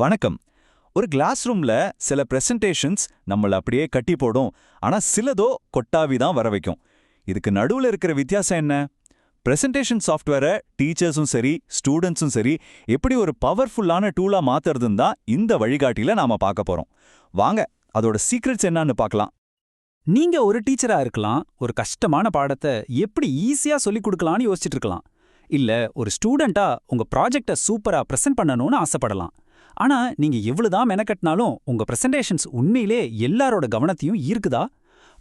வணக்கம். ஒரு கிளாஸ் ரூம்ல சில பிரசன்டேஷன்ஸ் நம்மள அப்படியே கட்டி போடும். ஆனா சிலதோ கொட்டாவி தான் வர வைக்கும். இதுக்கு நடுவுல இருக்கிற வித்தியாசம் என்ன? பிரசன்டேஷன் சாஃப்ட்வேரை டீச்சர்ஸும் சரி ஸ்டூடெண்ட்ஸும் சரி எப்படி ஒரு பவர்ஃபுல்லான டூலாக மாத்துறதுன்னு தான் இந்த வழிகாட்டியில் நாம பார்க்க போறோம். வாங்க அதோட சீக்ரெட்ஸ் என்னன்னு பார்க்கலாம். நீங்க ஒரு டீச்சரா இருக்கலாம் ஒரு கஷ்டமான பாடத்தை எப்படி ஈஸியா சொல்லிக் கொடுக்கலாம்னு யோசிச்சுட்டு இருக்கலாம். இல்ல ஒரு ஸ்டூடெண்டா உங்க ப்ராஜெக்ட சூப்பரா ப்ரெசென்ட் பண்ணணும்னு ஆசைப்படலாம். ஆனா நீங்க எவ்வளவுதான் மெனக்கட்டினாலும் உங்க பிரசன்டேஷன்ஸ் உண்மையிலே எல்லாரோட கவனத்தையும் ஈர்க்குதா?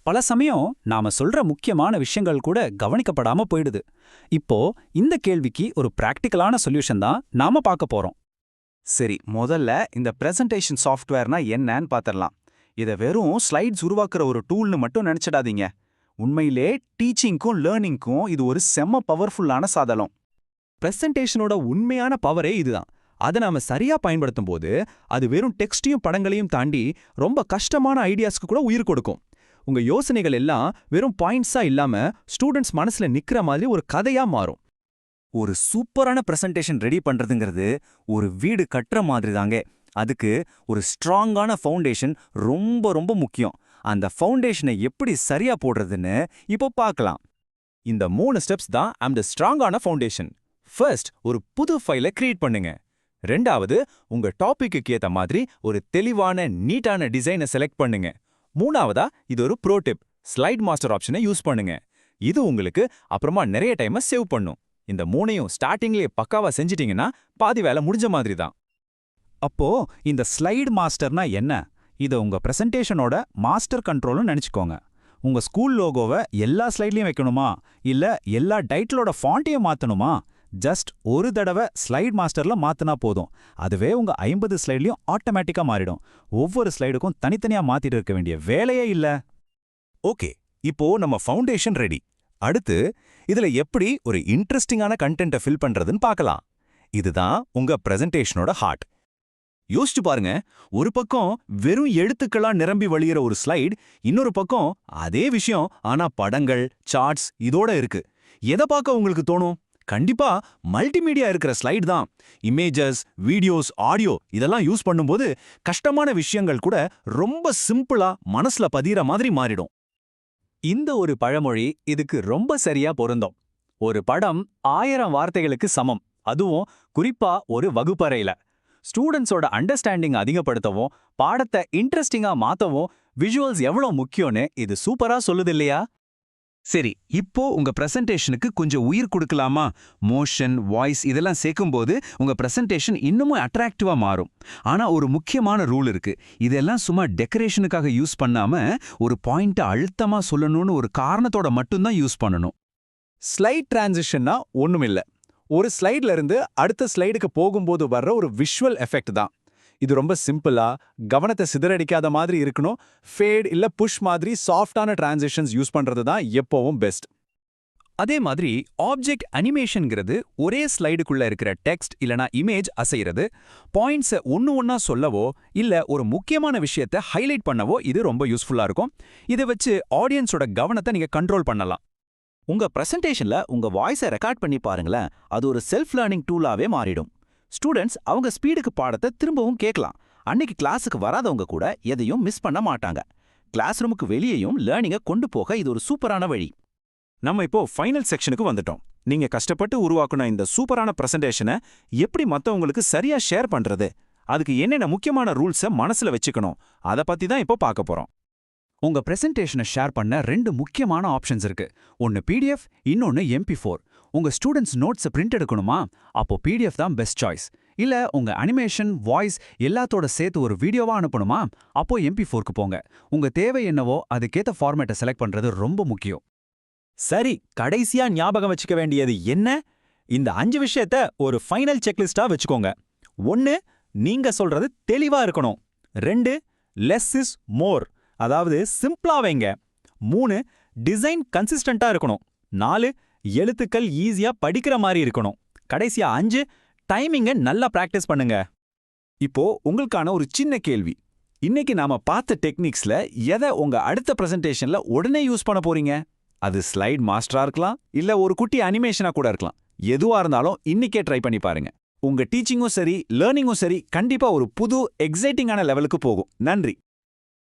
பல சமயம் நாம சொல்ற முக்கியமான விஷயங்கள் கூட கவனிக்கப்படாம போயிடுது. இப்போ இந்த கேள்விக்கு ஒரு பிராக்டிக்கலான சொல்யூஷன் தான் நாம பார்க்க போறோம். சரி முதல்ல இந்த பிரசன்டேஷன் சாஃப்ட்வேர்னா என்னன்னு பார்த்துடலாம் இதை வெறும் ஸ்லைட்ஸ் உருவாக்குற ஒரு டூல்னு மட்டும் நினைச்சிடாதீங்க. உண்மையிலே டீச்சிங்க்கும் லேர்னிங்க்கும் இது ஒரு செம்ம பவர்ஃபுல்லான சாதனம். பிரசன்டேஷனோட உண்மையான பவரே இதுதான். அதை நாம சரியா பயன்படுத்தும் போது அது வெறும் டெக்ஸ்டையும் படங்களையும் தாண்டி ரொம்ப கஷ்டமான ஐடியாஸ்க்கு கூட உயிர் கொடுக்கும். உங்க யோசனைகள் எல்லாம் வெறும் பாயிண்ட்ஸா இல்லாம ஸ்டூடெண்ட்ஸ் மனசுல நிக்கிற மாதிரி ஒரு கதையா மாறும். ஒரு சூப்பரான பிரசன்டேஷன் ரெடி பண்றதுங்கிறது ஒரு வீடு கட்டுற மாதிரி தாங்க அதுக்கு ஒரு ஸ்ட்ராங்கான ஃபவுண்டேஷன் ரொம்ப ரொம்ப முக்கியம். அந்த ஃபவுண்டேஷனை எப்படி சரியா போடுறதுன்னு இப்போ பார்க்கலாம். இந்த மூணு ஸ்டெப்ஸ் தான் அந்த ஸ்ட்ராங்கான ஃபவுண்டேஷன். ஃபர்ஸ்ட் ஒரு புது ஃபைலை கிரியேட் பண்ணுங்க. ரெண்டாவது உங்க டாபிக்கு ஏத்த மாதிரி ஒரு தெளிவான நீட்டான டிசைனை செலக்ட் பண்ணுங்க. மூணாவதா இது ஒரு ப்ரோ டிப் ஸ்லைட் மாஸ்டர் ஆப்ஷனை யூஸ் பண்ணுங்க. இது உங்களுக்கு அப்புறமா நிறைய டைமை சேவ் பண்ணும். இந்த மூணையும் ஸ்டார்டிங்லயே பக்காவா செஞ்சிட்டீங்கன்னா பாதி வேலை முடிஞ்ச மாதிரி தான். அப்போ இந்த ஸ்லைடு மாஸ்டர்னா என்ன? இதை உங்க பிரசன்டேஷனோட மாஸ்டர் கண்ட்ரோல்னு நினைச்சுக்கோங்க. உங்க ஸ்கூல் லோகோவை எல்லா ஸ்லைட்லயும் வைக்கணுமா? இல்ல எல்லா டைட்டிலோட ஃபாண்ட்டையும் மாத்தணுமா? ஜஸ்ட் ஒரு தடவை ஸ்லைட் மாஸ்டர்ல மாத்தினா போதும். அதுவே உங்க ஐம்பது ஸ்லைட்லயும் ஆட்டோமேட்டிக்கா மாறிடும். ஒவ்வொரு ஸ்லைடுக்கும் தனித்தனியா மாத்திட்டு இருக்க வேண்டிய வேலையே இல்ல. ஓகே இப்போ நம்ம ஃபவுண்டேஷன் ரெடி அடுத்து இதுல எப்படி ஒரு இன்ட்ரெஸ்டிங்கான கண்டென்ட்டை ஃபில் பண்றதுன்னு பார்க்கலாம். இதுதான் உங்க பிரசன்டேஷனோட ஹார்ட் யோசிச்சு பாருங்க ஒரு பக்கம் வெறும் எழுத்துக்களா நிரம்பி வழியிற ஒரு ஸ்லைடு இன்னொரு பக்கம் அதே விஷயம் ஆனா படங்கள் சார்ட்ஸ் இதோட இருக்கு. எதை பார்க்க உங்களுக்கு தோணும்? கண்டிப்பா மல்டிமீடியா இருக்கிற ஸ்லைடு தான். இமேஜஸ் வீடியோஸ் ஆடியோ இதெல்லாம் யூஸ் பண்ணும்போது கஷ்டமான விஷயங்கள் கூட ரொம்ப சிம்பிளா மனசுல பதிகிற மாதிரி மாறிடும். இந்த ஒரு பழமொழி இதுக்கு ரொம்ப சரியா பொருந்தும். ஒரு படம் ஆயிரம் வார்த்தைகளுக்கு சமம். அதுவும் குறிப்பா ஒரு வகுப்பறையில. ஸ்டூடெண்ட்ஸோட அண்டர்ஸ்டாண்டிங் அதிகப்படுத்தவும் பாடத்தை இன்ட்ரெஸ்டிங்கா மாத்தவும் விஷுவல்ஸ் எவ்வளவு முக்கியம்னு இது சூப்பரா சொல்லுது இல்லையா? சரி இப்போ உங்க பிரசன்டேஷனுக்கு கொஞ்சம் உயிர் கொடுக்கலாமா? மோஷன் வாய்ஸ் இதெல்லாம் சேர்க்கும்போது உங்க பிரசன்டேஷன் இன்னமும் அட்ராக்டிவா மாறும். ஆனா ஒரு முக்கியமான ரூல் இருக்கு. இதெல்லாம் சும்மா டெக்கரேஷனுக்காக யூஸ் பண்ணாம ஒரு பாயிண்ட்டை அழுத்தமா சொல்லணும்னு ஒரு காரணத்தோட மட்டும்தான் யூஸ் பண்ணணும். ஸ்லைட் டிரான்சிஷன்னா ஒண்ணுமில்ல. ஒரு ஸ்லைட்ல இருந்து அடுத்த ஸ்லைடுக்கு போகும்போது வர்ற ஒரு விஷுவல் எஃபெக்ட் தான். இது ரொம்ப சிம்பிளா கவனத்தை சிதறடிக்காத மாதிரி இருக்கணும் ஃபேட் இல்ல புஷ் மாதிரி சாஃப்டான டிரான்சிஷன்ஸ் யூஸ் பண்றது தான் எப்பவும் பெஸ்ட் அதே மாதிரி ஆப்ஜெக்ட் அனிமேஷன்ங்கிறது ஒரே ஸ்லைடுக்குள்ள இருக்கிற டெக்ஸ்ட் இல்லனா இமேஜ் அசைகிறது பாயிண்ட்ஸை ஒன்னு ஒன்னா சொல்லவோ இல்ல ஒரு முக்கியமான விஷயத்தை ஹைலைட் பண்ணவோ இது ரொம்ப யூஸ்ஃபுல்லா இருக்கும். இதை வச்சு ஆடியன்ஸோட கவனத்தை நீங்க கண்ட்ரோல் பண்ணலாம். உங்க பிரசன்டேஷன்ல உங்க வாய்ஸை ரெக்கார்ட் பண்ணி பாருங்களேன் அது ஒரு செல்ஃப் லேர்னிங் டூலாவே மாறிடும். ஸ்டூடெண்ட்ஸ் அவங்க ஸ்பீடுக்கு பாடத்தை திரும்பவும் கேட்கலாம். அன்னைக்கு கிளாஸுக்கு வராதவங்க கூட எதையும் மிஸ் பண்ண மாட்டாங்க. கிளாஸ் ரூமுக்கு வெளியேயும் லேர்னிங்கை கொண்டு போக இது ஒரு சூப்பரான வழி. நம்ம இப்போ ஃபைனல் செக்ஷனுக்கு வந்துட்டோம். நீங்க கஷ்டப்பட்டு உருவாக்குன இந்த சூப்பரான பிரசன்டேஷனை எப்படி மத்தவங்களுக்கு சரியா ஷேர் பண்றது? அதுக்கு என்னென்ன முக்கியமான ரூல்ஸை மனசுல வச்சுக்கணும்? அத பத்தி தான் இப்போ பார்க்க போறோம். உங்க பிரசன்டேஷனை ஷேர் பண்ண ரெண்டு முக்கியமான ஆப்ஷன்ஸ் இருக்கு. ஒன்னு பிடிஎஃப் இன்னொன்னு எம்பி ஃபோர் உங்க ஸ்டூடெண்ட்ஸ் நோட்ஸை பிரிண்ட் எடுக்கணுமா? அப்போ பிடிஎஃப் தான் பெஸ்ட் சாய்ஸ் இல்ல உங்க அனிமேஷன் வாய்ஸ் எல்லாத்தோட சேர்த்து ஒரு வீடியோவா அனுப்பணுமா? அப்போ எம்பி ஃபோர்க்கு போங்க. உங்க தேவை என்னவோ அதுக்கேத்த ஃபார்மேட்டை செலக்ட் பண்றது ரொம்ப முக்கியம். சரி கடைசியா ஞாபகம் வச்சுக்க வேண்டியது என்ன? இந்த அஞ்சு விஷயத்த ஒரு ஃபைனல் செக்லிஸ்டா வச்சுக்கோங்க. ஒன்னு நீங்க சொல்றது தெளிவா இருக்கணும். ரெண்டு லெஸ் இஸ் மோர் அதாவது சிம்பிளா வைங்க. மூணு டிசைன் கன்சிஸ்டண்டா இருக்கணும். நாலு எழுத்துக்கள் ஈஸியா படிக்கிற மாதிரி இருக்கணும். கடைசியா அஞ்சு டைமிங்க நல்லா பிராக்டிஸ் பண்ணுங்க. இப்போ உங்களுக்கான ஒரு சின்ன கேள்வி. இன்னைக்கு நாம பார்த்த டெக்னிக்ஸ்ல எதை உங்க அடுத்த பிரசன்டேஷன்ல உடனே யூஸ் பண்ண போறீங்க? அது ஸ்லைட் மாஸ்டரா இருக்கலாம் இல்ல ஒரு குட்டி அனிமேஷனா கூட இருக்கலாம். எதுவா இருந்தாலும் இன்னைக்கே ட்ரை பண்ணி பாருங்க. உங்க டீச்சிங்கும் சரி லேர்னிங்கும் சரி கண்டிப்பா ஒரு புது எக்ஸைட்டிங்கான லெவலுக்கு போகும். நன்றி.